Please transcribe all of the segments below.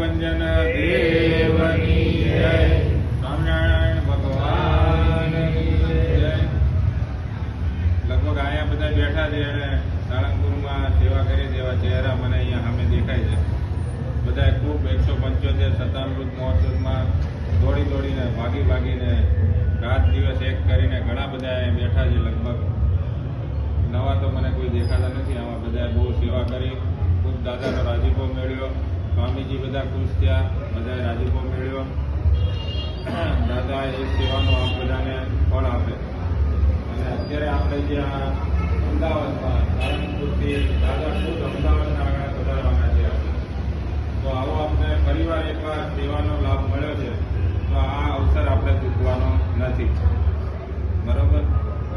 ભંજન દેવની જય સ્વામિનારાયણ ભગવાન લગભગ અહીંયા બધા બેઠા છે અને સાળંગપુરમાં સેવા કરી તેવા ચહેરા મને અહીંયા સામે દેખાય છે. બધાએ ખૂબ એકસો પંચોતેર સતામૃત મહોત્સવમાં દોડી દોડીને, ભાગી ભાગીને, રાત દિવસ એક કરીને ઘણા બધા બેઠા છે લગભગ. નવા તો મને કોઈ દેખાતા નથી આમાં બધાએ બહુ સેવા કરી. ખૂબ દાદાનો રાજીપો મેળવ્યો. સ્વામીજી બધા ખુશ થયા, બધાએ રાજીપો મેળવ્યો. દાદા એ સેવાનો આપ બધાને ફળ આપે. અને અત્યારે આપણે જે આ અમદાવાદમાં દાદા ખુદ અમદાવાદના આગળ વધારવાના છે. તો આવો આપણે ફરીવાર એકવાર સેવાનો લાભ મળ્યો છે, તો આ અવસર આપણે ચૂકવાનો નથી. બરોબર?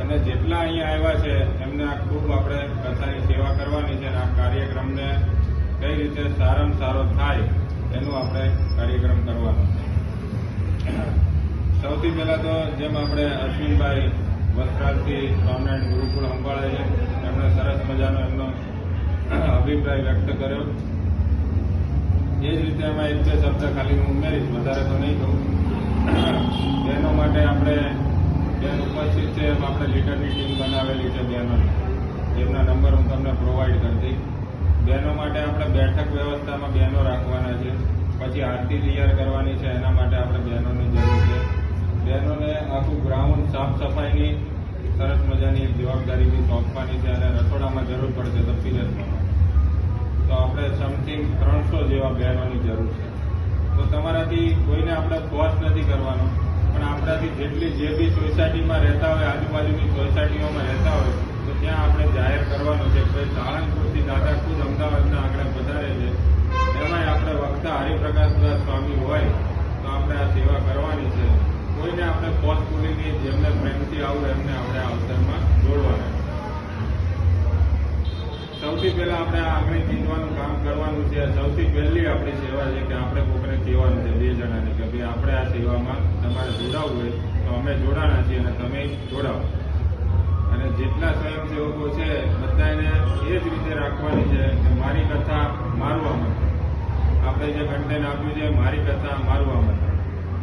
અને જેટલા અહીંયા આવ્યા છે, એમને આ ખૂબ આપણે કથાની સેવા કરવાની છે અને આ કાર્યક્રમને કઈ રીતે સારામાં સારો થાય એનું આપણે કાર્યક્રમ કરવાનો સૌથી પહેલા તો જેમ આપણે અશ્વિનભાઈ વસ્ત્રાલથી સ્વામિનારાયણ ગુરુકુળ સંભાળે છે, એમણે સરસ મજાનો એમનો અભિપ્રાય વ્યક્ત કર્યો. એ જ રીતે એમાં એક બે શબ્દ ખાલી હું ઉમેરીશ, વધારે તો નહીં કહું. બહેનો માટે આપણે બેન ઉપસ્થિત છે, એમ આપણે લીડરની ટીમ બનાવેલી છે બહેનો એમના નંબર હું તમને પ્રોવાઈડ કરી દઈશ. બહેનો માટે આપણે બેઠક વ્યવસ્થામાં બહેનો રાખવાના છે. પછી આરતી તૈયાર કરવાની છે, એના માટે આપણે બહેનોની જરૂર છે. બહેનોને આખું ગ્રાઉન્ડ સાફ સફાઈની સરસ મજાની જવાબદારીથી સોંપવાની છે અને રસોડામાં જરૂર પડશે તો પિરસવામાં તો આપણે સમથિંગ ત્રણસો જેવા બહેનોની જરૂર છે. તો તમારાથી કોઈને આપણે ફોર્સ નથી કરવાનો, પણ આપણાથી જેટલી જે બી સોસાયટીમાં રહેતા હોય, આજુબાજુની સોસાયટીઓમાં રહેતા હોય તો ત્યાં આપણે જાહેર કરવાનું છે કે ભાઈ સાળંગપુરથી દાદા ખુદ અમદાવાદના આગળ વધારે છે એમાંય આપણે વક્તા સ્વામી હોય, તો આપણે આ સેવા કરવાની છે. કોઈને આપણે ફોર્સફુલી નહીં જેમને પ્રેમથી આવું, એમને આપણે આ અવસરમાં જોડવાના. સૌથી પહેલા આપણે આ આંગળી ચીંધવાનું કામ કરવાનું છે. સૌથી પહેલી આપણી સેવા છે કે આપણે કોકને કહેવાનું છે બે જણાને કે ભાઈ, આપણે આ સેવામાં તમારે જોડાવવું હોય, તો અમે જોડાણા છીએ અને તમે જોડાવો. અને જેટલા સ્વયંસેવકો છે, બધાને એ જ રીતે રાખવાની છે કે મારી કથા મારું આમંત્રણ આપણે જે કન્ટેન આપ્યું છે, મારી કથા મારું અમલ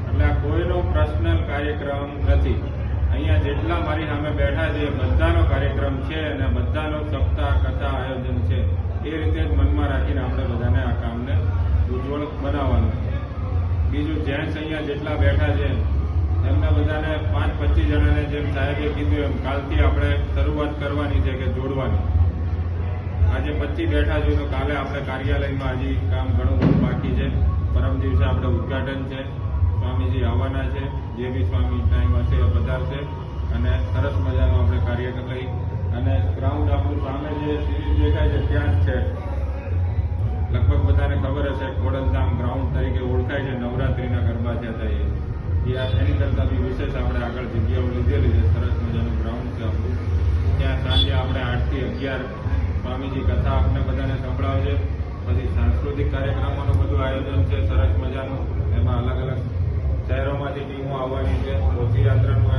એટલે આ કોઈનો પર્સનલ કાર્યક્રમ નથી. અહીંયા જેટલા મારી સામે બેઠા છે, બધાનો કાર્યક્રમ છે અને બધાનો સપ્તાહ, કથા, આયોજન છે. એ રીતે જ મનમાં રાખીને આપણે બધાને આ કામને ઉજ્જવળ બનાવવાનું બીજું, જેન્ટ્સ અહીંયા જેટલા બેઠા છે, એમને બધાને પાંચ પચીસ જણાને જેમ સાહેબે કીધું એમ, કાલથી આપણે શરૂઆત કરવાની છે કે જોડવાની. આજે પચીસ બેઠા છું તો કાલે આપણે કાર્યાલયમાં હજી કામ ઘણું બધું બાકી છે. પરમ દિવસે આપણે ઉદઘાટન છે. સ્વામીજી આવવાના છે. જે બી સ્વામી ટાઈમ હશે એ પધારશે. અને સરસ મજાનો આપણે કાર્ય લઈ. અને ગ્રાઉન્ડ આપણું સામે જે સીરીઝ દેખાય છે, ત્યાં જ છે. લગભગ બધાને ખબર હશે, ખોડલધામ ગ્રાઉન્ડ તરીકે ઓળખાય છે. નવરાત્રીના ગરબા થયા હતા એ એની કરતાં બી વિશેષ આપણે આગળ જગ્યાઓ લીધેલી છે. સરસ મજાનું ગ્રાઉન્ડ છે આપણું. ત્યાં સાંજે આપણે આઠથી અગિયાર સ્વામીજી કથા આપણે બધાને સંભળાવશે પછી સાંસ્કૃતિક કાર્યક્રમોનું બધું આયોજન છે, સરસ મજાનું. એમાં અલગ અલગ શહેરોમાંથી ટીમો આવવાની છે, રથયાત્રાનું